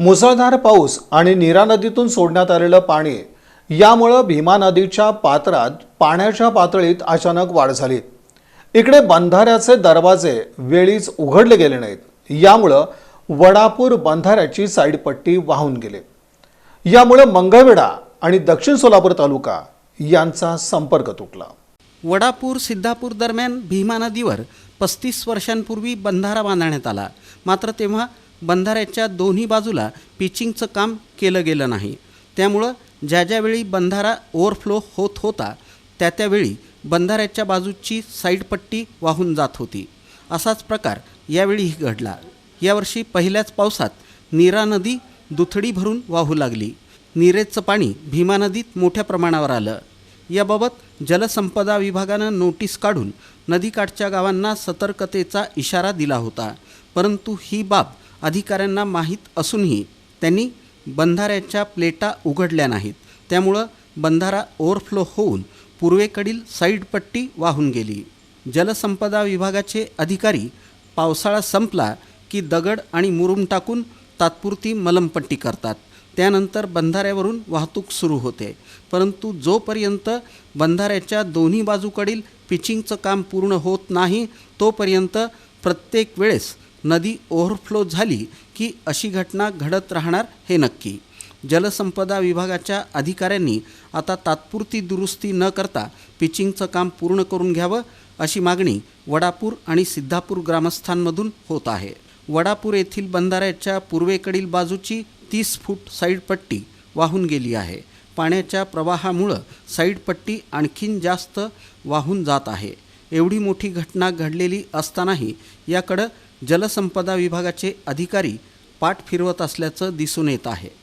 मुसळधार पाऊस आणि नीरा नदीतून सोडण्यात आलेलं पाणी यामुळं भीमा नदीच्या पात्रात पाण्याच्या पातळीत अचानक वाढ झाली. इकडे बंधाऱ्याचे दरवाजे वेळीच उघडले गेले नाहीत. यामुळं वडापूर बंधाऱ्याची साईडपट्टी वाहून गेली. यामुळे मंगळवेढा आणि दक्षिण सोलापूर तालुका यांचा संपर्क तुटला. वडापूर सिद्धापूर दरम्यान भीमा नदीवर पस्तीस वर्षांपूर्वी बंधारा बांधण्यात आला. मात्र तेव्हा बंधाऱ्याच्या दोन्ही बाजूला पिचिंगचं काम केलं गेलं नाही. त्यामुळं ज्या ज्यावेळी बंधारा ओव्हरफ्लो होत होता त्या त्यावेळी बंधाऱ्याच्या बाजूची साईडपट्टी वाहून जात होती. असाच प्रकार यावेळीही घडला. यावर्षी पहिल्याच पावसात नीरा नदी दुथडी भरून वाहू लागली. नीरेचं पाणी भीमा नदीत मोठ्या प्रमाणावर आलं. याबाबत जलसंपदा विभागानं नोटीस काढून नदीकाठच्या गावांना सतर्कतेचा इशारा दिला होता. परंतु ही बाब अधिकाऱ्यांना माहीत असूनही त्यांनी बंधाऱ्याच्या प्लेटा उघडल्या नाहीत. त्यामुळं बंधारा ओव्हरफ्लो होऊन पूर्वेकडील साईडपट्टी वाहून गेली. जलसंपदा विभागाचे अधिकारी पावसाळा संपला की दगड आणि मुरुम टाकून तात्पुरती मलमपट्टी करतात. त्यानंतर बंधाऱ्यावरून वाहतूक सुरू होते. परंतु जोपर्यंत बंधाऱ्याच्या दोन्ही बाजूकडील पिचिंगचं काम पूर्ण होत नाही तोपर्यंत प्रत्येक वेळेस नदी ओव्हरफ्लो झाली की अशी घटना घडत राहणार हे नक्की. जलसंपदा विभागाच्या अधिकाऱ्यांनी आता तात्पुरती दुरुस्ती न करता पिचिंगचं काम पूर्ण करून घ्यावं अशी मागणी वडापूर आणि सिद्धापूर ग्रामस्थांमधून होत आहे. वडापूर येथील बंधाऱ्याच्या पूर्वेकडील बाजूची तीस फूट साईडपट्टी वाहून गेली आहे. पाण्याच्या प्रवाहामुळं साईडपट्टी आणखीन जास्त वाहून जात आहे. एवढी मोठी घटना घडलेली असतानाही याकडं जलसंपदा विभागाचे अधिकारी पाठ फिरवत असल्याचं दिसून येत आहे.